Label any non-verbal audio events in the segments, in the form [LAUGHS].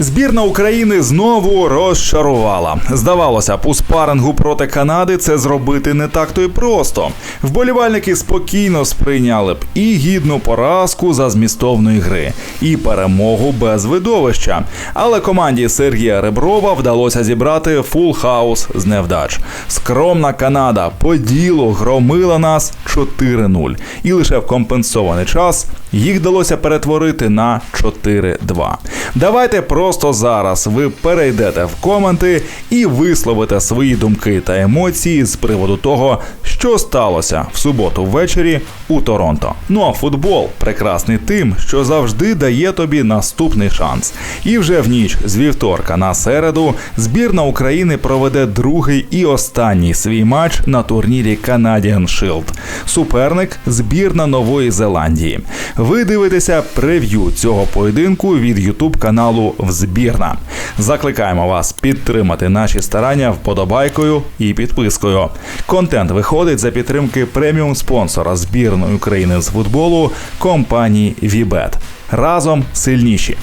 Збірна України знову розчарувала. Здавалося б, у спарингу проти Канади це зробити не так то й просто. Вболівальники спокійно сприйняли б і гідну поразку за змістовної гри, і перемогу без видовища. Але команді Сергія Реброва вдалося зібрати фул хаус з невдач. Скромна Канада по ділу громила нас 4-0. І лише в компенсований час їх вдалося перетворити на 4-2. Давайте просто зараз ви перейдете в коменти і висловите свої думки та емоції з приводу того, що сталося в суботу ввечері у Торонто. Ну а футбол прекрасний тим, що завжди дає тобі наступний шанс. І вже в ніч з вівторка на середу збірна України проведе другий і останній свій матч на турнірі Canadian Shield. Суперник збірна Нової Зеландії. Ви дивитеся прев'ю цього поєдинку від Ютуб каналу Взбірна. Закликаємо вас підтримати наші старання вподобайкою і підпискою. Контент виходить за підтримки преміум спонсора збірної України з футболу компанії Вібет. Разом сильніші.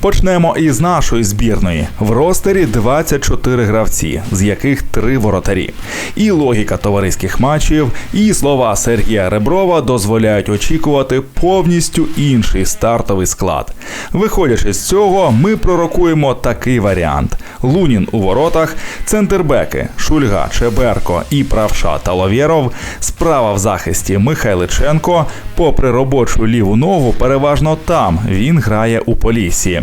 Почнемо із нашої збірної. В ростері 24 гравці, з яких три воротарі. І логіка товариських матчів, і слова Сергія Реброва дозволяють очікувати повністю інший стартовий склад. Виходячи з цього, ми пророкуємо такий варіант: Лунін у воротах, центрбеки Шульга, Чеберко і правша Таловєров, справа в захисті Михайличенко. Попри робочу ліву ногу, переважно там він грає у Полісі.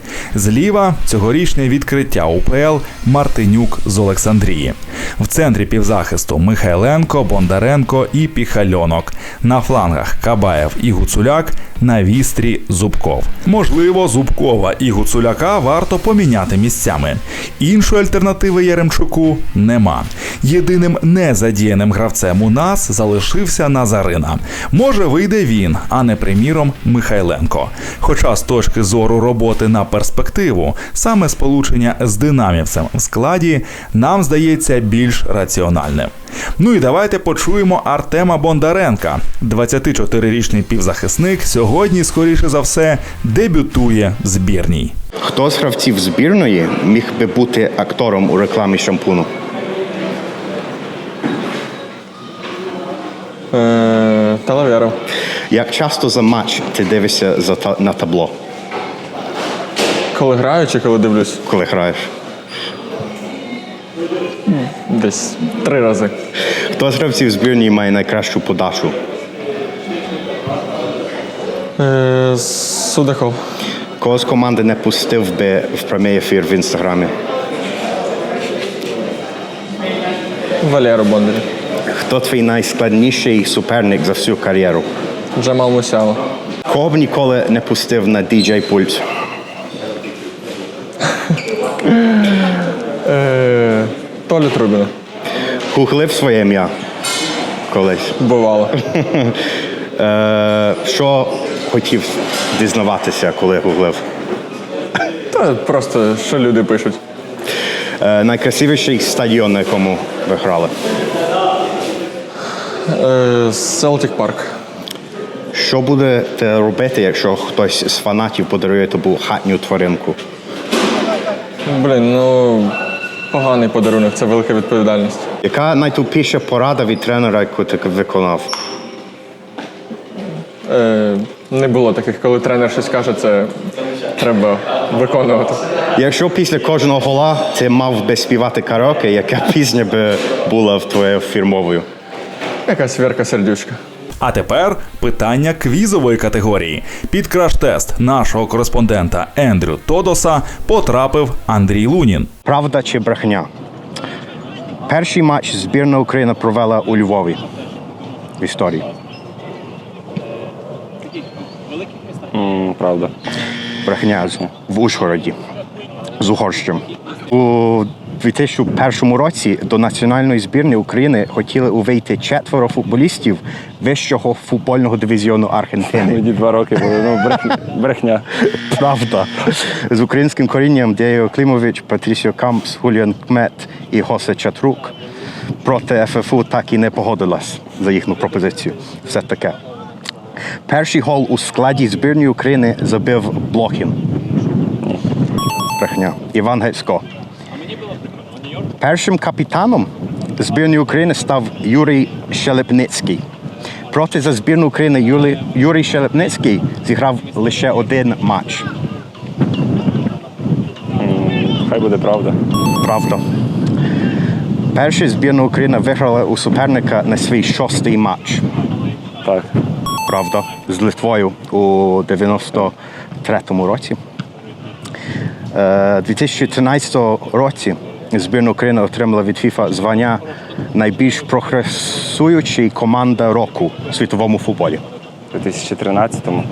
Зліва цьогорічне відкриття УПЛ Мартинюк з Олександрії. В центрі півзахисту Михайленко, Бондаренко і Піхальонок. На флангах Кабаєв і Гуцуляк, на вістрі Зубков. Можливо, Зубкова і Гуцуляка варто поміняти місцями. Іншої альтернативи Яремчуку нема. Єдиним незадіяним гравцем у нас залишився Назарина. Може, вийде він, а не приміром Михайленко. Хоча з точки зору роботи на перспективу, саме сполучення з динамівцем в складі нам здається більш раціональним. Ну і давайте почуємо Артема Бондаренка. 24-річний півзахисник сьогодні, скоріше за все, дебютує в збірній. Хто з гравців збірної міг би бути актором у рекламі шампуну? Е, Талавєров. Як часто за матч ти дивишся за на табло, Коли граю чи коли дивлюсь? коли граєш? Десь три рази. Хто з гравців збірної має найкращу подачу? Е, Судаков. Кого з команди не пустив би в прямий ефір в інстаграмі? Валеру Бондарів. Хто твій найскладніший суперник за всю кар'єру? Джамал Мусяла. Кого б ніколи не пустив на DJ Пульт? Гуглив своє ім'я колись. Бувало. [LAUGHS] Е, що хотів дізнаватися, коли гуглив? Та просто що люди пишуть. Е, найкрасивіший стадіон, на якому ви грали? Е, Селтік Парк. Що будете робити, якщо хтось з фанатів подарує тобі хатню тваринку? Блін, ну поганий подарунок, це велика відповідальність. Яка найтупіша порада від тренера, яку ти виконав? Е, не було таких, коли тренер щось каже, це треба виконувати. Якщо після кожного гола ти мав би співати караоке, яка пісня би була в твоєю фірмовою? Якась вірка сердючка. А тепер питання квізової категорії. Під краш-тест нашого кореспондента Ендрю Тодоса потрапив Андрій Лунін. Правда чи брехня? Перший матч збірна України провела у Львові в історії. Правда. Брехня з- в Ужгороді з Угорщем. У 2001 році до національної збірної України хотіли увійти четверо футболістів вищого футбольного дивізіону Аргентини. Мені два роки були, ну брехня. Правда. З українським корінням Деєо Клімович, Патрісіо Кампс, Хуліан Кмет і Госе Чатрук проти ФФУ так і не погодилась за їхню пропозицію. Все таке. Перший гол у складі збірної України забив Блохін. Брехня. Іван Гецько. Першим капітаном збірної України став Юрій Щелепницький. Проти за збірну України Юрій Щелепницький зіграв лише один матч. Хай буде правда. Правда. Перша збірна України виграла у суперника на свій шостий матч. Так. Правда. З Литвою у 93-му році. Е, 2013 році збірна України отримала від ФІФА звання найбільш прогресуючої команда року у світовому футболі. У 2013-му.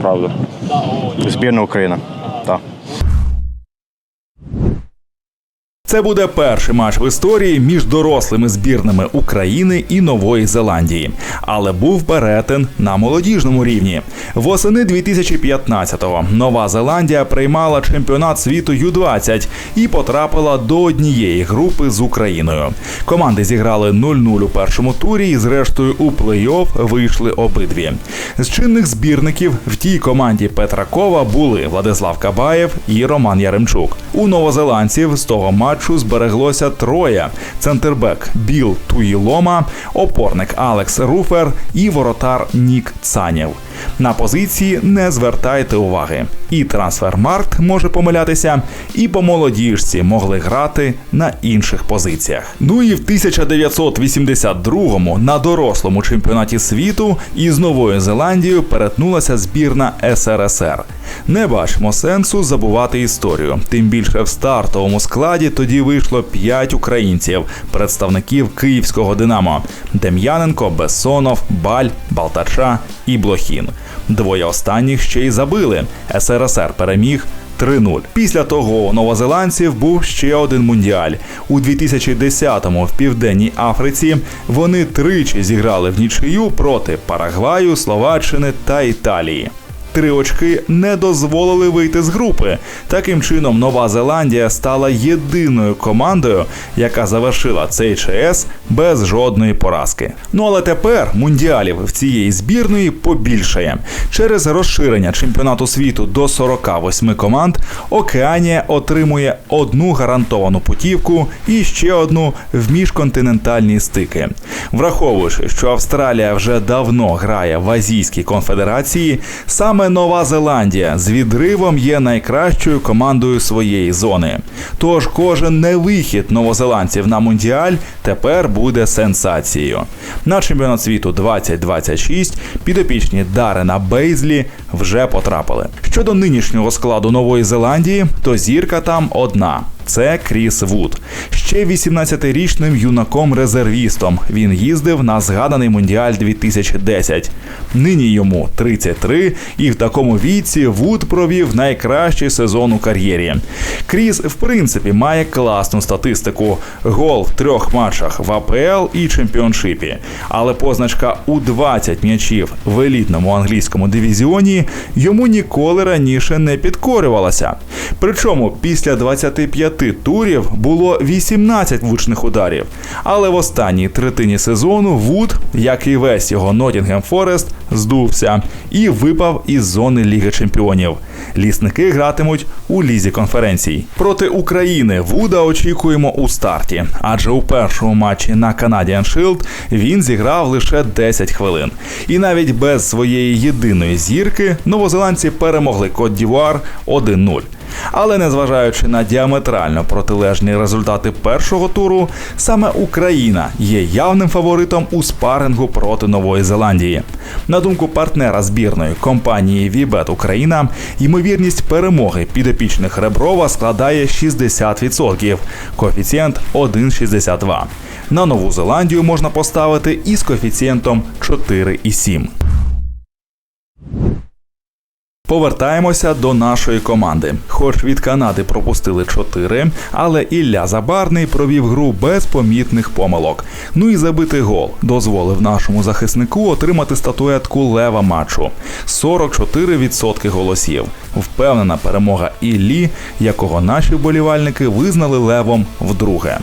Правда. Збірна України. Так. Це буде перший матч в історії між дорослими збірними України і Нової Зеландії, але був перетин на молодіжному рівні. Восени 2015-го Нова Зеландія приймала чемпіонат світу Ю-20 і потрапила до однієї групи з Україною. Команди зіграли 0-0 у першому турі, і зрештою у плей-офф вийшли обидві. З чинних збірників в тій команді Петракова були Владислав Кабаєв і Роман Яремчук. У новозеландців з того матчу збереглося троє: центрбек Біл Туїлома, опорник Алекс Руфер і воротар Нік Цанєв. На позиції не звертайте уваги. І трансфермаркт може помилятися, і по молодіжці могли грати на інших позиціях. Ну і в 1982-му на дорослому чемпіонаті світу із Новою Зеландією перетнулася збірна СРСР. Не бачимо сенсу забувати історію. Тим більше в стартовому складі тоді вийшло 5 українців, представників київського Динамо: Дем'яненко, Бессонов, Баль, Балтача і Блохін. Двоє останніх ще й забили. СРСР переміг 3-0. Після того у новозеландців був ще один мундіаль. У 2010-му в Південній Африці вони тричі зіграли в нічию проти Парагваю, Словаччини та Італії. Три очки не дозволили вийти з групи. Таким чином, Нова Зеландія стала єдиною командою, яка завершила цей ЧС без жодної поразки. Ну але тепер мундіалів в цієї збірної побільшає. Через розширення чемпіонату світу до 48 команд Океанія отримує одну гарантовану путівку і ще одну в міжконтинентальні стики. Враховуючи, що Австралія вже давно грає в Азійській конфедерації, саме Нова Зеландія з відривом є найкращою командою своєї зони. Тож кожен невихід новозеландців на мундіаль тепер буде сенсацією. На чемпіонат світу 2026 підопічні Дарена Бейзлі вже потрапили. Щодо нинішнього складу Нової Зеландії, то зірка там одна. Це Кріс Вуд. Ще 18-річним юнаком-резервістом він їздив на згаданий Мундіаль 2010. Нині йому 33, і в такому віці Вуд провів найкращий сезон у кар'єрі. Кріс, в принципі, має класну статистику: гол в трьох матчах в АПЛ і чемпіоншипі. Але позначка у 20 м'ячів в елітному англійському дивізіоні йому ніколи раніше не підкорювалася. Причому після 25 турів було 18 влучних ударів. Але в останній третині сезону Вуд, як і весь його Нотінгем Форест, здувся і випав із зони Ліги Чемпіонів. Лісники гратимуть у лізі конференцій. Проти України Вуда очікуємо у старті, адже у першому матчі на Canadian Shield він зіграв лише 10 хвилин. І навіть без своєї єдиної зірки новозеландці перемогли Кот Дівуар 1-0. Але незважаючи на діаметрально протилежні результати першого туру, саме Україна є явним фаворитом у спарингу проти Нової Зеландії. На думку партнера збірної компанії Вібет Україна, ймовірність перемоги підопічних Реброва складає 60%, коефіцієнт 1,62. На Нову Зеландію можна поставити із коефіцієнтом 4,7. Повертаємося до нашої команди. Хоч від Канади пропустили 4, але Ілля Забарний провів гру без помітних помилок. Ну і забитий гол дозволив нашому захиснику отримати статуетку лева матчу 44% голосів. Впевнена перемога Іллі, якого наші вболівальники визнали левом вдруге.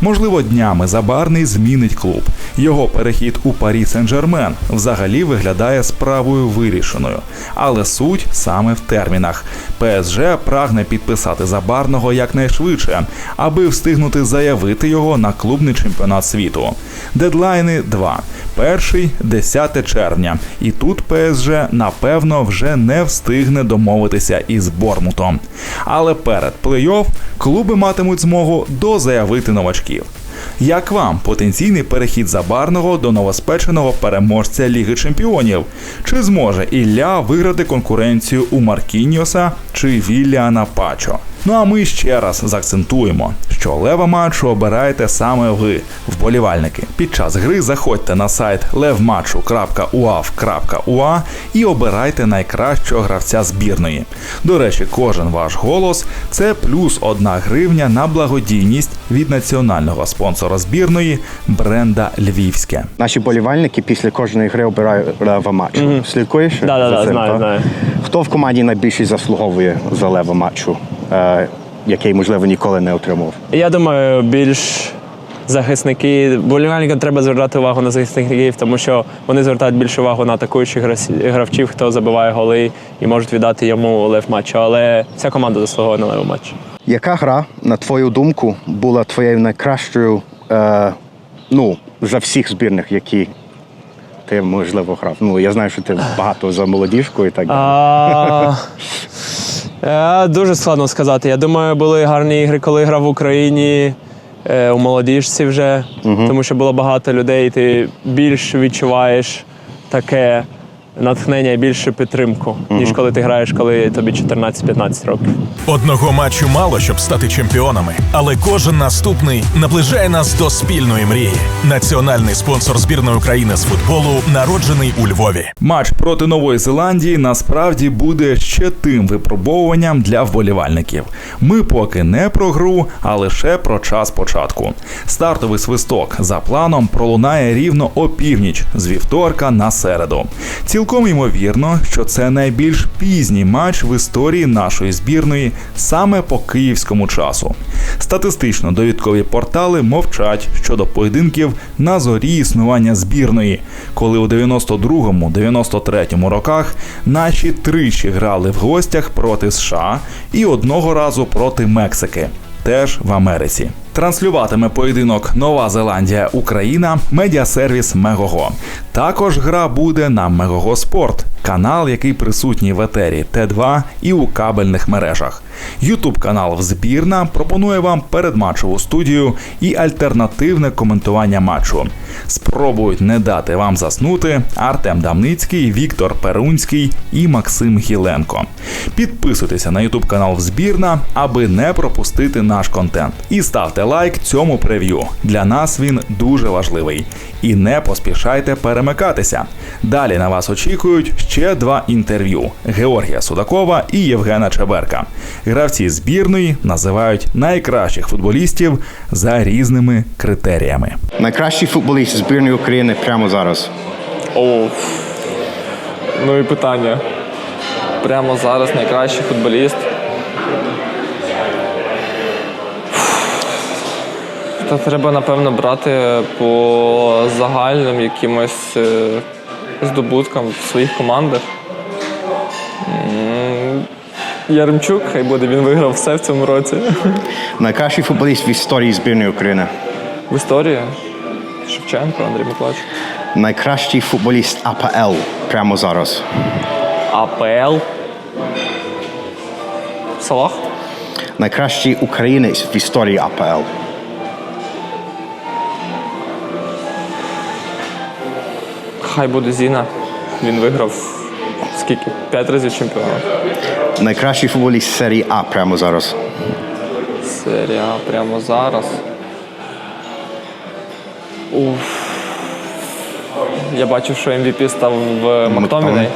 Можливо, днями Забарний змінить клуб. Його перехід у Парі Сен-Жермен взагалі виглядає справою вирішеною. Але суть саме в термінах. ПСЖ прагне підписати Забарного якнайшвидше, аби встигнути заявити його на клубний чемпіонат світу. Дедлайни два. Перший 10 червня. І тут ПСЖ напевно вже не встигне домовитися із Бормутом. Але перед плей-офф клуби матимуть змогу дозаявити новачків. Як вам потенційний перехід Забарного до новоспеченого переможця Ліги Чемпіонів? Чи зможе Ілля виграти конкуренцію у Маркіньоса чи Вілліана Пачо? Ну а ми ще раз заакцентуємо, що лева матчу обираєте саме ви, вболівальники. Під час гри заходьте на сайт levmatchu.uav.ua і обирайте найкращого гравця збірної. До речі, кожен ваш голос це плюс одна гривня на благодійність від національного спонсора збірної бренда Львівське. Наші болівальники після кожної гри обирають лева матчу. Слідкуєш? Да-да-да, знаю, знаю. Хто в команді найбільше заслуговує за лева матчу, е, який, можливо, ніколи не отримав? Я думаю, більш захисники. Болівальникам треба звертати увагу на захисників, тому що вони звертають більше увагу на атакуючих гравців, хто забиває голи і можуть віддати йому лев матчу. Але вся команда заслуговує на лев матч. Яка гра, на твою думку, була твоєю найкращою е, ну, за всіх збірних, які ти, можливо, грав? Ну, я знаю, що ти багато за молодіжку і так далі. Е, дуже складно сказати. Я думаю, були гарні ігри, коли грав в Україні е, у молодіжці вже, тому що було багато людей, і ти більш відчуваєш таке натхнення і більше підтримку, ніж коли ти граєш, коли тобі 14-15 років. Одного матчу мало, щоб стати чемпіонами, але кожен наступний наближає нас до спільної мрії. Національний спонсор збірної України з футболу народжений у Львові. Матч проти Нової Зеландії насправді буде ще тим випробовуванням для вболівальників. Ми поки не про гру, а лише про час початку. Стартовий свисток за планом пролунає рівно о північ з вівторка на середу. Цілком ймовірно, що це найбільш пізній матч в історії нашої збірної саме по київському часу. Статистично довідкові портали мовчать щодо поєдинків на зорі існування збірної, коли у 92-93 роках наші тричі грали в гостях проти США і одного разу проти Мексики. Теж в Америці транслюватиме поєдинок Нова Зеландія Україна медіасервіс Мегого. Також гра буде на Мегого Спорт, канал, який присутній в етері Т2 і у кабельних мережах. Ютуб канал Взбірна пропонує вам передматчеву студію і альтернативне коментування матчу. Спробують не дати вам заснути Артем Дамницький, Віктор Перунський і Максим Гіленко. Підписуйтеся на Ютуб канал Взбірна, аби не пропустити наш контент. І ставте лайк цьому прев'ю. Для нас він дуже важливий. І не поспішайте перемикатися. Далі на вас очікують ще два інтерв'ю: Георгія Судакова і Євгена Чеберка. Гравці збірної називають найкращих футболістів за різними критеріями. Найкращий футболіст збірної України прямо зараз. О, ну і питання. Прямо зараз найкращий футболіст. Та треба, напевно, брати по загальним якимось е, здобуткам в своїх командах. Яремчук, хай буде, він виграв все в цьому році. Найкращий футболіст в історії збірної України. В історії Шевченко, Андрій Миколаївич. Найкращий футболіст АПЛ прямо зараз. АПЛ. Салах? Найкращий українець в історії АПЛ. Хай буде Зіна. Він виграв скільки? П'ять разів чемпіонат. Найкращий футболіст серії А прямо зараз. Серія А прямо зараз. Уф. Я бачив, що MVP став в Мактоміней.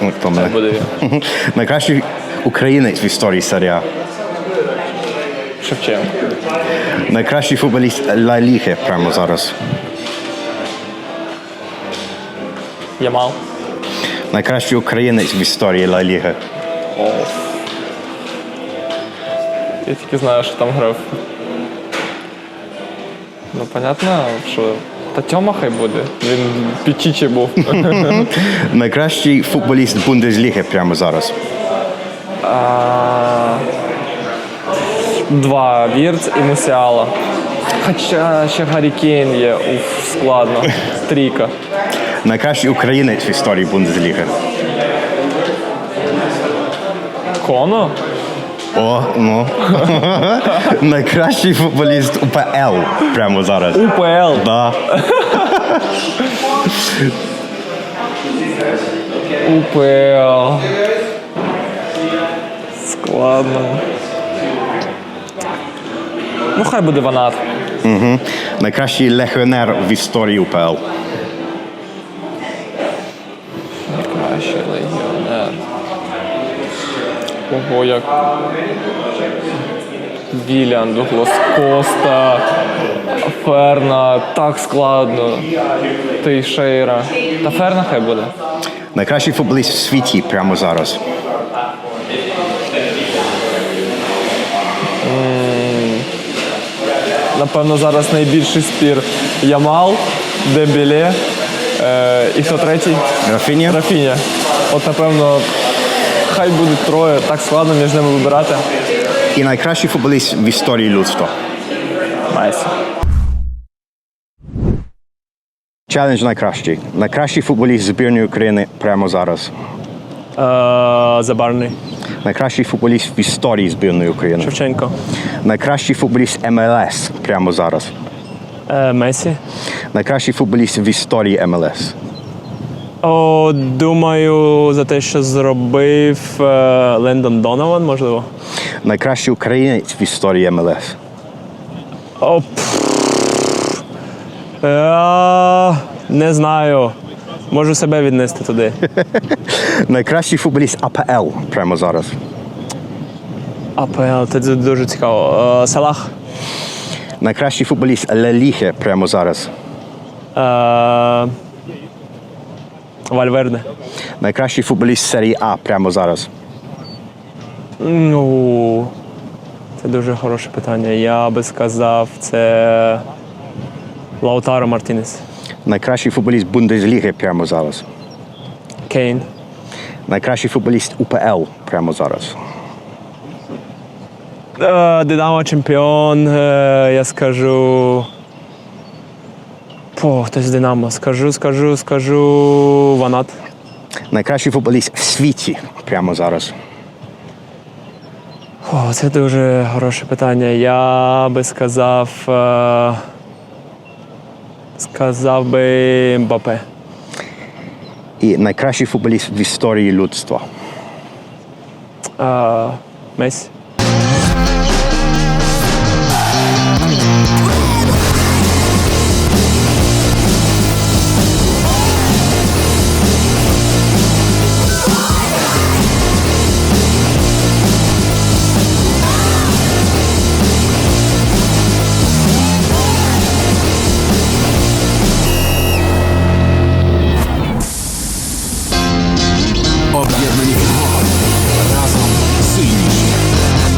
Мактоміней. Він. [LAUGHS] Найкращий українець в історії серії А. Шевченко. Найкращий футболіст Ла Ліги прямо зараз. Ямал. Найкращий українець в історії Ла Ліги. О. Я тільки знаю, що там грав. Ну, понятно, що та Тьома хай буде. Він пічічі був. [LAUGHS] Найкращий футболіст Бундесліги прямо зараз. А, Два Вірц і Мусіала. Хоча ще Гаррі Кейн є. Уф, складно. Трійка. Найкращий українець в історії Бундесліги. Коно? О, ну. [LAUGHS] Найкращий футболіст УПЛ прямо зараз. УПЛ. Да. УПЛ. Складно. Ну, хай буде Ванат. Найкращий легіонер в історії УПЛ. Кращий легіонер. Ого, як. Вілян, Дуглас Коста, Ферна, так складно. Тейшейра. Та Ферна хай буде. Найкращий футболіст в світі прямо зараз. Напевно, зараз найбільший спір Ямал, Дембеле е, і хто третій? Рафіні? Рафіня. От, напевно, хай будуть троє, так складно між ними вибирати. І найкращий футболіст в історії людства. Найс. Челендж найкращий. Найкращий футболіст збірної України прямо зараз. Е, Забарний. Найкращий футболіст в історії збірної України. Шевченко. Найкращий футболіст МЛС прямо зараз. Е, Месі. Найкращий футболіст в історії МЛС. О, думаю, за те, що зробив е, Лендон Донован, можливо. Найкращий українець в історії МЛС. О, пф. Е, не знаю. Можу себе віднести туди. [LAUGHS] Найкращий футболіст АПЛ прямо зараз. АПЛ, це дуже цікаво. Е, Салах. Найкращий футболіст Ла Ліги прямо зараз. Е, Вальверде. Найкращий футболіст серії А прямо зараз. Ну, це дуже хороше питання. Я би сказав, це Лаутаро Мартінес. Найкращий футболіст Бундесліги прямо зараз. Кейн. Найкращий футболіст УПЛ прямо зараз. Е, Динамо чемпіон, е, я скажу. О, хтось з Динамо. Скажу, скажу, скажу. Ванат. Найкращий футболіст в світі прямо зараз. О, це дуже хороше питання. Я би сказав. Е, сказав би Мбапе. І найкращий футболіст в історії людства. Е, Месі.